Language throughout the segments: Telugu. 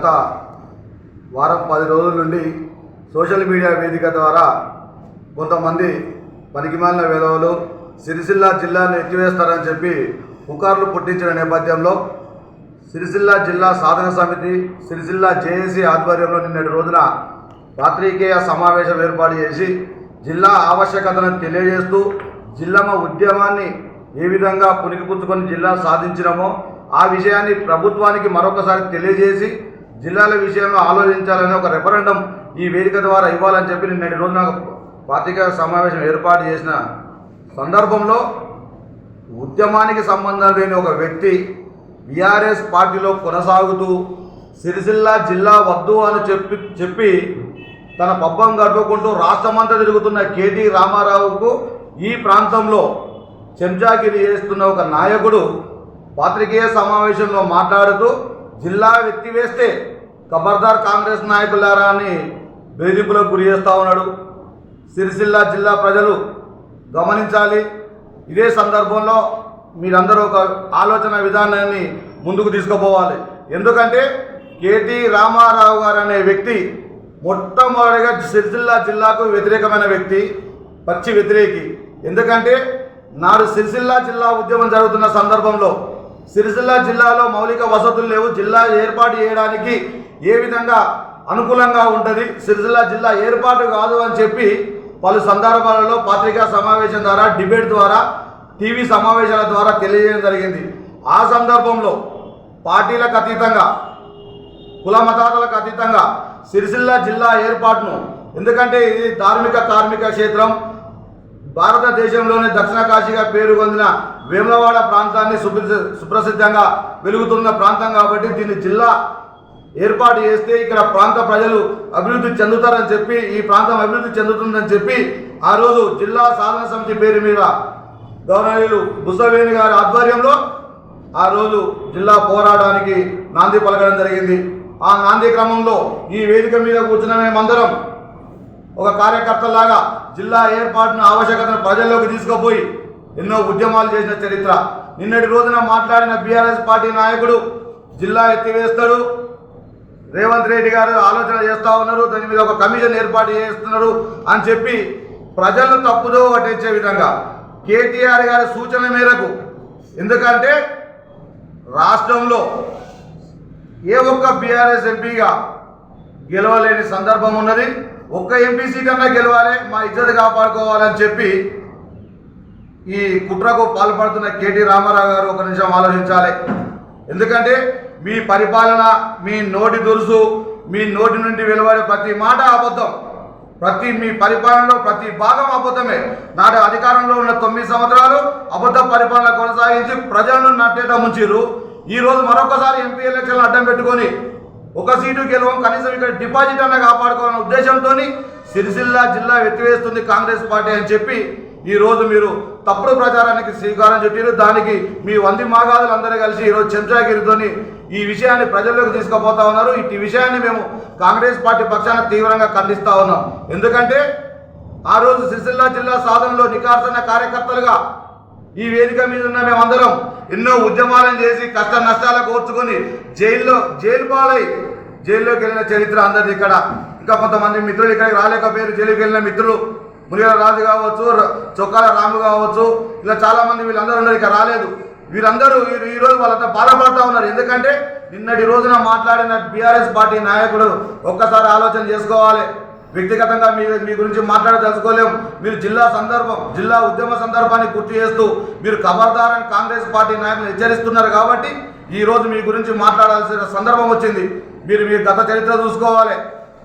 గత వారం పది రోజుల నుండి సోషల్ మీడియా వేదిక ద్వారా కొంతమంది పనికిమాలిన విధవలు సిరిసిల్ల జిల్లాను ఎత్తివేస్తారని చెప్పి పుకార్లు పుట్టించిన నేపథ్యంలో సిరిసిల్ల జిల్లా సాధన సమితి సిరిసిల్ల జేఏసీ ఆధ్వర్యంలో నిన్నటి రోజున పాత్రికేయ సమావేశం ఏర్పాటు చేసి జిల్లా ఆవశ్యకతను తెలియజేస్తూ జిల్లమ్మ ఉద్యమాన్ని ఏ విధంగా పునికిపుచ్చుకొని జిల్లా సాధించినామో ఆ విషయాన్ని ప్రభుత్వానికి మరొకసారి తెలియజేసి జిల్లాల విషయంలో ఆలోచించాలని ఒక రెఫరెండం ఈ వేదిక ద్వారా ఇవ్వాలని చెప్పి నిన్నటి రోజున పాత్రికేయ సమావేశం ఏర్పాటు చేసిన సందర్భంలో ఉద్యమానికి సంబంధం లేని ఒక వ్యక్తి బీఆర్ఎస్ పార్టీలో కొనసాగుతూ సిరిసిల్ల జిల్లా వద్దు అని చెప్పి చెప్పి తన పబ్బం గడుపుకుంటూ రాష్ట్రమంతా తిరుగుతున్న కేటీ రామారావుకు ఈ ప్రాంతంలో చెంచాగిరి చేస్తున్న ఒక నాయకుడు పాత్రికేయ సమావేశంలో మాట్లాడుతూ జిల్లా ఎత్తివేస్తే ఖబర్దార్ కాంగ్రెస్ నాయకులారా అని బెదిరింపులకు గురి చేస్తూ ఉన్నాడు. సిరిసిల్ల జిల్లా ప్రజలు గమనించాలి. ఇదే సందర్భంలో మీరందరూ ఒక ఆలోచన విధానాన్ని ముందుకు తీసుకుపోవాలి. ఎందుకంటే కేటీ రామారావు గారు అనే వ్యక్తి మొట్టమొదటిగా సిరిసిల్ల జిల్లాకు వ్యతిరేకమైన వ్యక్తి పచ్చి వ్యతిరేకి. ఎందుకంటే నాడు సిరిసిల్ల జిల్లా ఉద్యమం జరుగుతున్న సందర్భంలో సిరిసిల్ల జిల్లాలో మౌలిక వసతులు లేవు. జిల్లా ఏర్పాటు చేయడానికి ఏ విధంగా అనుకూలంగా ఉంటుంది? సిరిసిల్ల జిల్లా ఏర్పాటు కాదు అని చెప్పి పలు సందర్భాలలో పత్రికా సమావేశం ద్వారా డిబేట్ ద్వారా టీవీ సమావేశాల ద్వారా తెలియజేయడం జరిగింది. ఆ సందర్భంలో పార్టీలకు అతీతంగా కుల మతాలకు అతీతంగా సిరిసిల్ల జిల్లా ఏర్పాటును ఎందుకంటే ఇది ధార్మిక కార్మిక క్షేత్రం భారతదేశంలోనే దక్షిణ కాశీగా పేరు పొందిన వేములవాడ ప్రాంతాన్ని సుప్రసిద్ధంగా వెలుగుతున్న ప్రాంతం కాబట్టి దీన్ని జిల్లా ఏర్పాటు చేస్తే ఇక్కడ ప్రాంత ప్రజలు అభివృద్ధి చెందుతారని చెప్పి ఈ ప్రాంతం అభివృద్ధి చెందుతుందని చెప్పి ఆ రోజు జిల్లా సాధన సమితి పేరు మీద గవర్నర్లు బుసవేణి గారి ఆధ్వర్యంలో ఆ రోజు జిల్లా పోరాటానికి నాంది పలకడం జరిగింది. ఆ నాంది క్రమంలో ఈ వేదిక మీద కూర్చున్న మేమందరం ఒక కార్యకర్తలాగా జిల్లా ఏర్పాటును ఆవశ్యకతను ప్రజల్లోకి తీసుకుపోయి ఎన్నో ఉద్యమాలు చేసిన చరిత్ర. నిన్నటి రోజున మాట్లాడిన బీఆర్ఎస్ పార్టీ నాయకుడు జిల్లా ఎత్తివేస్తాడు. రేవంత్ రెడ్డి గారు ఆలోచన చేస్తూ ఉన్నారు దాని మీద ఒక కమిషన్ ఏర్పాటు చేస్తున్నారు అని చెప్పి ప్రజలను తప్పుదో పట్టించే విధంగా కేటీఆర్ గారి సూచన మేరకు. ఎందుకంటే రాష్ట్రంలో ఏ ఒక్క బీఆర్ఎస్ ఎంపీగా గెలవలేని సందర్భం ఉన్నది. ఒక్క ఎంపీ సీట్ అన్నా గెలవాలి మా ఇజ్జత కాపాడుకోవాలని చెప్పి ఈ కుట్రకు పాల్పడుతున్న కేటీ రామారావు గారు ఒక నిమిషం ఆలోచించాలి. ఎందుకంటే మీ పరిపాలన మీ నోటి దురుసు మీ నోటి నుండి వెలువడే ప్రతి మాట అబద్ధం. ప్రతి మీ పరిపాలనలో ప్రతి భాగం అబద్ధమే. నాటి అధికారంలో ఉన్న తొమ్మిది సంవత్సరాలు అబద్ధ పరిపాలన కొనసాగించి ప్రజలను నట్టేట ముంచిరు ఈరోజు మరొకసారి ఎంపీ ఎలక్షన్లు అడ్డం పెట్టుకొని ఒక సీటు గెలవం కనీసం ఇక్కడ డిపాజిట్ అన్న కాపాడుకోవాలన్న ఉద్దేశంతో సిరిసిల్ల జిల్లా ఎత్తివేస్తుంది కాంగ్రెస్ పార్టీ అని చెప్పి ఈరోజు మీరు తప్పుడు ప్రచారానికి శ్రీకారం చుట్టారు. దానికి మీ వంది మాగాదులు అందరూ కలిసి ఈరోజు చెంచాగిరితోని ఈ విషయాన్ని ప్రజల్లోకి తీసుకుపోతా ఉన్నారు. ఈ విషయాన్ని మేము కాంగ్రెస్ పార్టీ పక్షాన తీవ్రంగా ఖండిస్తూ ఉన్నాం. ఎందుకంటే ఆ రోజు సిరిసిల్ల జిల్లా సాధనలో నికార్సన కార్యకర్తలుగా ఈ వేదిక మీద ఉన్న మేమందరం ఎన్నో ఉద్యమాలను చేసి కష్ట నష్టాలు కోర్చుకొని జైల్లో జైలు పాలై జైల్లోకి వెళ్ళిన చరిత్ర అందరిది ఇక్కడ. ఇంకా కొంతమంది మిత్రులు ఇక్కడికి రాలేకపోయారు. జైలుకి వెళ్ళిన మిత్రులు మునిగల రాజు కావచ్చు చొక్కాల రాము కావచ్చు ఇలా చాలామంది వీళ్ళందరూ ఉన్నారు. ఇక రాలేదు. వీరందరూ వీరు ఈరోజు వాళ్ళంతా బాధపడతా ఉన్నారు. ఎందుకంటే నిన్నటి రోజున మాట్లాడిన బీఆర్ఎస్ పార్టీ నాయకుడు ఒక్కసారి ఆలోచన చేసుకోవాలి. వ్యక్తిగతంగా మీ మీ గురించి మాట్లాడదలుచుకోలేము. మీరు జిల్లా సందర్భం జిల్లా ఉద్యమ సందర్భాన్ని గుర్తు చేస్తూ మీరు ఖబర్దారని కాంగ్రెస్ పార్టీ నాయకులు హెచ్చరిస్తున్నారు కాబట్టి ఈరోజు మీ గురించి మాట్లాడాల్సిన సందర్భం వచ్చింది. మీరు మీ గత చరిత్ర చూసుకోవాలి.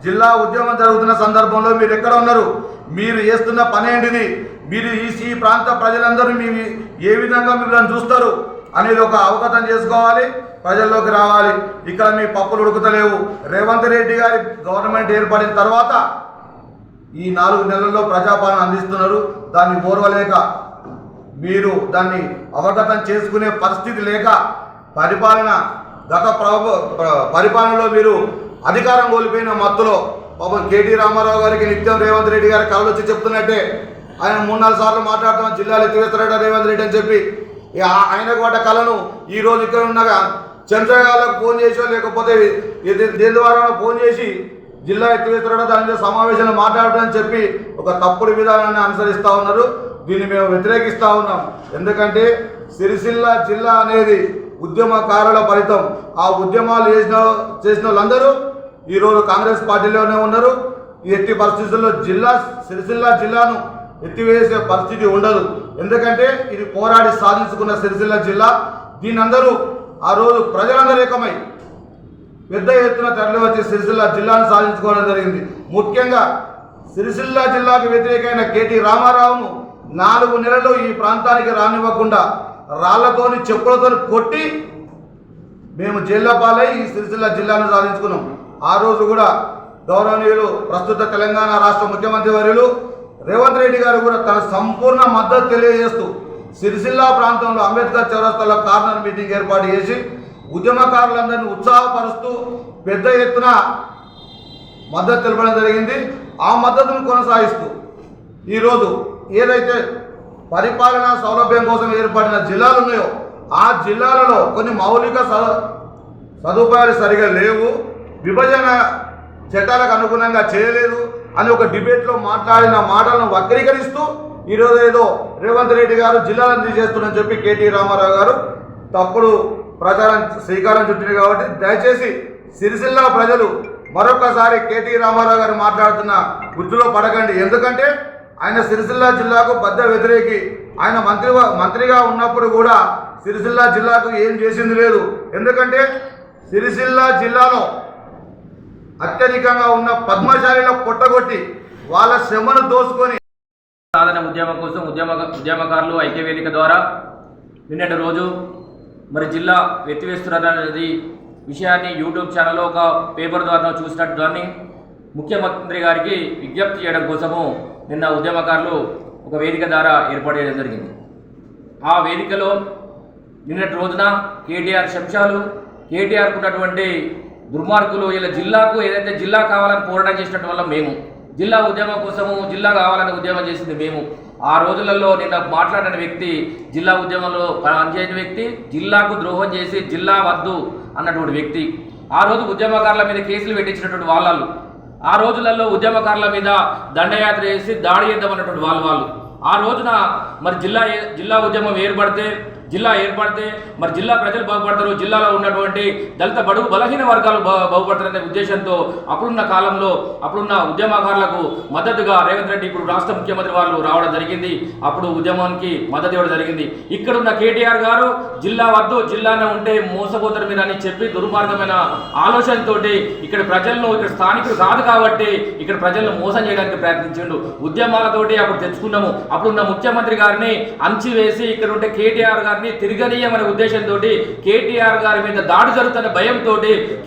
జిల్లా ఉద్యమం జరుగుతున్న సందర్భంలో మీరు ఎక్కడ ఉన్నారు? మీరు చేస్తున్న పని ఏంటిది? మీరు ఈ ఈ ప్రాంత ప్రజలందరూ మీ ఏ విధంగా మిమ్మల్ని చూస్తారు? అనేది ఒక అవగతం చేసుకోవాలి. ప్రజల్లోకి రావాలి. ఇక్కడ మీ పప్పులు ఉడుకుతలేవు. రేవంత్ రెడ్డి గారి గవర్నమెంట్ ఏర్పడిన తర్వాత ఈ నాలుగు నెలల్లో ప్రజాపాలన అందిస్తున్నారు. దాన్ని ఓర్వలేక మీరు దాన్ని అవగతం చేసుకునే పరిస్థితి లేక పరిపాలన గత ప్రభు పరిపాలనలో మీరు అధికారం కోల్పోయిన మత్తులో పాపం కేటీ రామారావు గారికి నిత్యం రేవంత్ రెడ్డి గారి కళలు వచ్చి చెప్తున్నట్టే. ఆయన మూడు నాలుగు సార్లు మాట్లాడుతున్న జిల్లాలు ఎత్తివేస్తారట రేవంత్ రెడ్డి అని చెప్పి. ఆయన ఆ- కళను ఈ రోజు ఇక్కడ ఉన్న చెంచగాళ్ళకు ఫోన్ చేసో లేకపోతే దేని ద్వారా ఫోన్ చేసి జిల్లా ఎత్తివేస్తారో దాని మీద సమావేశంలో మాట్లాడటం చెప్పి ఒక తప్పుడు విధానాన్ని అనుసరిస్తూ ఉన్నారు. దీన్ని మేము వ్యతిరేకిస్తూ ఉన్నాం. ఎందుకంటే సిరిసిల్ల జిల్లా అనేది ఉద్యమకారుల ఫలితం. ఆ ఉద్యమాలు చేసిన చేసిన వాళ్ళందరూ ఈరోజు కాంగ్రెస్ పార్టీలోనే ఉన్నారు. ఈ ఎట్టి పరిస్థితుల్లో జిల్లా సిరిసిల్ల జిల్లాను ఎత్తివేసే పరిస్థితి ఉండదు. ఎందుకంటే ఇది పోరాడి సాధించుకున్న సిరిసిల్ల జిల్లా. దీని అందరూ ఆ రోజు ప్రజలందరూ ఏకమై పెద్ద ఎత్తున తరలి వచ్చి సిరిసిల్ల జిల్లాను సాధించుకోవడం జరిగింది. ముఖ్యంగా సిరిసిల్ల జిల్లాకు వ్యతిరేకమైన కేటీ రామారావును నాలుగు నెలలు ఈ ప్రాంతానికి రానివ్వకుండా రాళ్ళతోని చెప్పులతోని కొట్టి మేము జిల్లాపాలై ఈ సిరిసిల్ల జిల్లాను సాధించుకున్నాం. ఆ రోజు కూడా గౌరవనీయులు ప్రస్తుత తెలంగాణ రాష్ట్ర ముఖ్యమంత్రి వర్యులు రేవంత్ రెడ్డి గారు కూడా తన సంపూర్ణ మద్దతు తెలియజేస్తూ సిరిసిల్ల ప్రాంతంలో అంబేద్కర్ చౌరస్తాలో కార్నర్ మీటింగ్ ఏర్పాటు చేసి ఉద్యమకారులందరినీ ఉత్సాహపరుస్తూ పెద్ద ఎత్తున మద్దతు తెలపడం జరిగింది. ఆ మద్దతును కొనసాగిస్తూ ఈరోజు ఏదైతే పరిపాలనా సౌలభ్యం కోసం ఏర్పడిన జిల్లాలు ఉన్నాయో ఆ జిల్లాలలో కొన్ని మౌలిక స- సదుపాయాలు సరిగా లేవు. విభజన చట్టాలకు అనుగుణంగా చేయలేదు అని ఒక డిబేట్లో మాట్లాడిన మాటలను వక్రీకరిస్తూ ఈరోజు ఏదో రేవంత్ రెడ్డి గారు జిల్లాలను తీసేస్తుందని చెప్పి కేటీ రామారావు గారు తప్పుడు ప్రచారం శ్రీకారం చుట్టింది కాబట్టి దయచేసి సిరిసిల్ల ప్రజలు మరొకసారి కేటీ రామారావు గారు మాట్లాడుతున్న గుర్తులో పడకండి. ఎందుకంటే ఆయన సిరిసిల్ల జిల్లాకు బద్ద వ్యతిరేకి. ఆయన మంత్రి మంత్రిగా ఉన్నప్పుడు కూడా సిరిసిల్ల జిల్లాకు ఏం చేసింది లేదు. ఎందుకంటే సిరిసిల్ల జిల్లాలో అత్యధికంగా ఉన్న పద్మశాలిలో పొట్టగొట్టి వాళ్ళ శ్రమను దోసుకొని సాధన ఉద్యమం కోసం ఉద్యమ ఉద్యమకారులు ఐక్యవేదిక ద్వారా నిన్నటి రోజు మరి జిల్లా ఎత్తివేస్తున్నది విషయాన్ని యూట్యూబ్ ఛానల్లో ఒక పేపర్ ద్వారా చూసినట్టు దాన్ని ముఖ్యమంత్రి గారికి విజ్ఞప్తి చేయడం కోసము నిన్న ఉద్యమకారులు ఒక వేదిక ద్వారా ఏర్పాటు చేయడం జరిగింది. ఆ వేదికలో నిన్నటి రోజున కేటీఆర్ శంషాలు కేటీఆర్కు ఉన్నటువంటి దుర్మార్గులు ఇలా జిల్లాకు ఏదైతే జిల్లా కావాలని పోరాటం చేసినట్టు వల్ల మేము. జిల్లా ఉద్యమం కోసము జిల్లా కావాలని ఉద్యమం చేసింది మేము. ఆ రోజులలో నిన్న మాట్లాడిన వ్యక్తి జిల్లా ఉద్యమంలో పనిచేసిన వ్యక్తి జిల్లాకు ద్రోహం చేసి జిల్లా వద్దు అన్నటువంటి వ్యక్తి. ఆ రోజు ఉద్యమకారుల మీద కేసులు పెట్టించినటువంటి వాళ్ళు ఆ రోజులలో ఉద్యమకారుల మీద దండయాత్ర చేసి దాడి చేద్దామన్నటువంటి వాళ్ళు వాళ్ళు. ఆ రోజున మరి జిల్లా జిల్లా ఉద్యమం ఏర్పడితే జిల్లా ఏర్పడితే మరి జిల్లా ప్రజలు బాగుపడతారు జిల్లాలో ఉన్నటువంటి దళిత బడుగు బలహీన వర్గాలు బాగుపడతారనే ఉద్దేశంతో అప్పుడున్న కాలంలో అప్పుడున్న ఉద్యమకారులకు మద్దతుగా రేవంత్ రెడ్డి ఇప్పుడు రాష్ట్ర ముఖ్యమంత్రి వాళ్ళు రావడం జరిగింది. అప్పుడు ఉద్యమానికి మద్దతు ఇవ్వడం జరిగింది. ఇక్కడున్న కేటీఆర్ గారు జిల్లా వద్దు జిల్లానే ఉంటే మోసపోతారు మీరు అని చెప్పి దుర్మార్గమైన ఆలోచనతోటి ఇక్కడ ప్రజలను ఇక్కడ స్థానికులు కాదు కాబట్టి ఇక్కడ ప్రజలను మోసం చేయడానికి ప్రయత్నించిండు. ఉద్యమాలతోటి అప్పుడు తెచ్చుకున్నాము. అప్పుడున్న ముఖ్యమంత్రి గారిని అంచివేసి ఇక్కడ ఉంటే కేటీఆర్ గారు గారిని తిరగనీయమనే ఉద్దేశంతో కేటీఆర్ గారి మీద దాడి జరుగుతున్న భయంతో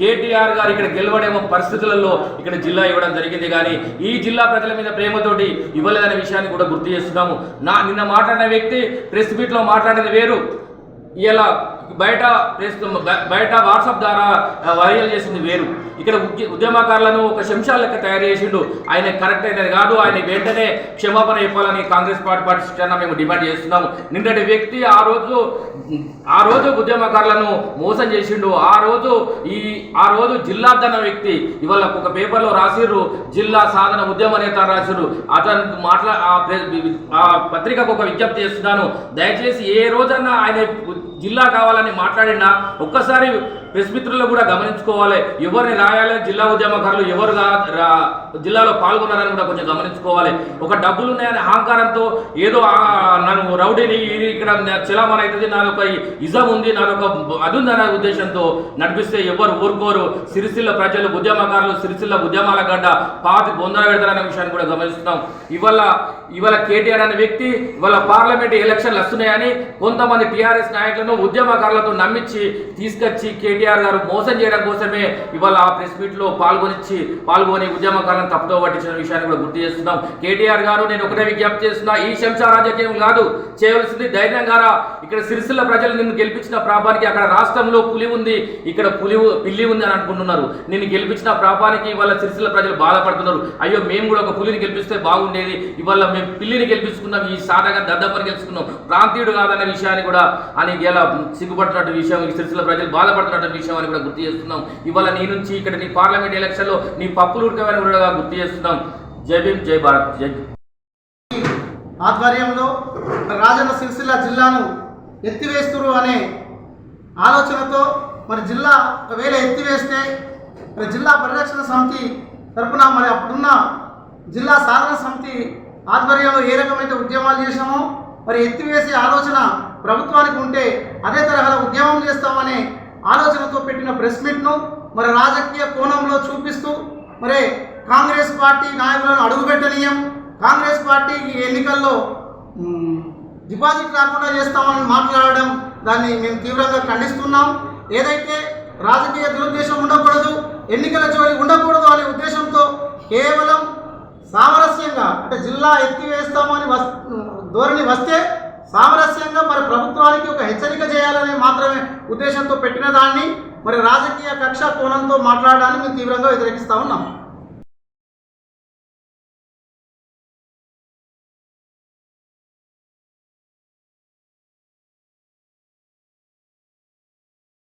కేటీఆర్ గారు ఇక్కడ గెలవడేమో పరిస్థితులలో ఇక్కడ జిల్లా ఇవ్వడం జరిగింది. కానీ ఈ జిల్లా ప్రజల మీద ప్రేమతోటి ఇవ్వలేదనే విషయాన్ని కూడా గుర్తు చేస్తున్నాము. నా నిన్న మాట్లాడిన వ్యక్తి ప్రెస్ మీట్లో మాట్లాడిన వేరు. ఇలా బయట ప్రెస్ బయట వాట్సాప్ ద్వారా వైరల్ చేసింది వేరు. ఇక్కడ ఉద్య- ఉద్యమకారులను ఒక శంశాల లెక్క తయారు చేసిండు. ఆయన కరెక్ట్ అయినది కాదు. ఆయన వెంటనే క్షమాపణ చెప్పాలని కాంగ్రెస్ పార్టీ పార్టీ మేము డిమాండ్ చేస్తున్నాము. నిన్నటి వ్యక్తి ఆ రోజు ఆ రోజు ఉద్యమకారులను మోసం చేసిండు. ఆ రోజు ఈ ఆ రోజు జిల్లాద్దన్న వ్యక్తి. ఇవాళ ఒక పేపర్లో రాసిర్రు. జిల్లా సాధన ఉద్యమ నేత రాసిర్రు. అతను మాట్లా ఆ ఆ పత్రికకు ఒక విజ్ఞప్తి చేస్తున్నాను. దయచేసి ఏ రోజన్నా ఆయన జిల్లా కావాలని మాట్లాడినా ఒక్కసారి ప్రెస్ మిత్రులు కూడా గమనించుకోవాలి. ఎవరిని రాయాలి? జిల్లా ఉద్యమకారులు ఎవరు రా- జిల్లాలో పాల్గొన్నారని కూడా కొంచెం గమనించుకోవాలి. ఒక డబ్బులు ఉన్నాయనే అహంకారంతో ఏదో నన్ను రౌడీని ఇక్కడ చలామణి అవుతుంది నాది ఒక ఇజం ఉంది నాది ఒక అది ఉందనే ఉద్దేశంతో నడిపిస్తే ఎవరు ఊరుకోరు. సిరిసిల్ల ప్రజలు ఉద్యమకారులు సిరిసిల్ల ఉద్యమాల గడ్డ పాతి బొందర పెడతారనే విషయాన్ని కూడా గమనిస్తున్నాం. ఇవాళ ఇవాళ కేటీఆర్ అనే వ్యక్తి ఇవాళ పార్లమెంట్ ఎలక్షన్లు వస్తున్నాయని కొంతమంది టీఆర్ఎస్ నాయకులను ఉద్యమకారులతో నమ్మించి తీసుకొచ్చి కేటీ కేటీఆర్ గారు మోసం చేయడం కోసమే ఇవాళ ఆ ప్రెస్ మీట్లో పాల్గొనిచ్చి పాల్గొని ఉద్యమకాలం తప్పుతో పట్టించిన విషయాన్ని కూడా గుర్తు చేస్తున్నాం. కేటీఆర్ గారు నేను ఒకటే విజ్ఞప్తి చేస్తున్నా ఈ శంషా రాజకీయం కాదు. చేయవలసింది ధైర్యం గారా. ఇక్కడ సిరిసిల్ల ప్రజలు నిన్ను గెలిపించిన ప్రాపానికి అక్కడ రాష్ట్రంలో పులి ఉంది ఇక్కడ పులి పిల్లి ఉంది అని అనుకుంటున్నారు. నిన్ను గెలిపించిన ప్రాపానికి ఇవాళ సిరిసిల్ల ప్రజలు బాధపడుతున్నారు. అయ్యో మేము కూడా ఒక పులిని గెలిపిస్తే బాగుండేది. ఇవాళ మేము పిల్లిని గెలిపించుకున్నాం ఈ సాటగా దద్దప్పని గెలుచుకున్నాం. ప్రాంతీయుడు కాదన్న విషయాన్ని కూడా అని ఇలా సిగ్గుపడుతున్నట్టు విషయం ఈ సిరిసిల్ల ప్రజలు బాధపడుతున్నటువంటి విషయం అని కూడా గుర్తు చేస్తున్నాం. ఇవాళ నీ నుంచి ఇక్కడ నీ పార్లమెంట్ ఎలక్షన్లో నీ పప్పులు ఉడకమని కూడా గుర్తు చేస్తున్నాం. జై భీమ్ జై భారత్ జై ఆధ్వర్యంలో రాజన్న సిరిసిల్ల జిల్లాను ఎత్తివేస్తురు అనే ఆలోచనతో మరి జిల్లా ఒకవేళ ఎత్తివేస్తే మరి జిల్లా పరిరక్షణ సమితి తరపున మరి అప్పుడున్న జిల్లా సాధన సమితి ఆధ్వర్యంలో ఏ రకమైన ఉద్యమాలు చేశామో మరి ఎత్తివేసే ఆలోచన ప్రభుత్వానికి ఉంటే అదే తరహాలో ఉద్యమం చేస్తామనే ఆలోచనతో పెట్టిన ప్రెస్ మీట్ను మరి రాజకీయ కోణంలో చూపిస్తూ మరి కాంగ్రెస్ పార్టీ నాయకులను అడుగుపెట్టనీయం. కాంగ్రెస్ పార్టీ ఎన్నికల్లో డిపాజిట్ రాకుండా చేస్తామని మాట్లాడడం దాన్ని మేము తీవ్రంగా ఖండిస్తున్నాం. ఏదైతే రాజకీయ దురుద్దేశం ఉండకూడదు ఎన్నికల జోలి ఉండకూడదు అనే ఉద్దేశంతో కేవలం సామరస్యంగా అంటే జిల్లా ఎత్తివేస్తామని వస్ ధోరణి వస్తే సామరస్యంగా మరి ప్రభుత్వానికి ఒక హెచ్చరిక చేయాలనే మాత్రమే ఉద్దేశంతో పెట్టిన దాన్ని మరి రాజకీయ కక్ష కోణంతో మాట్లాడడాన్ని మేము తీవ్రంగా వ్యతిరేకిస్తూ ఉన్నాం.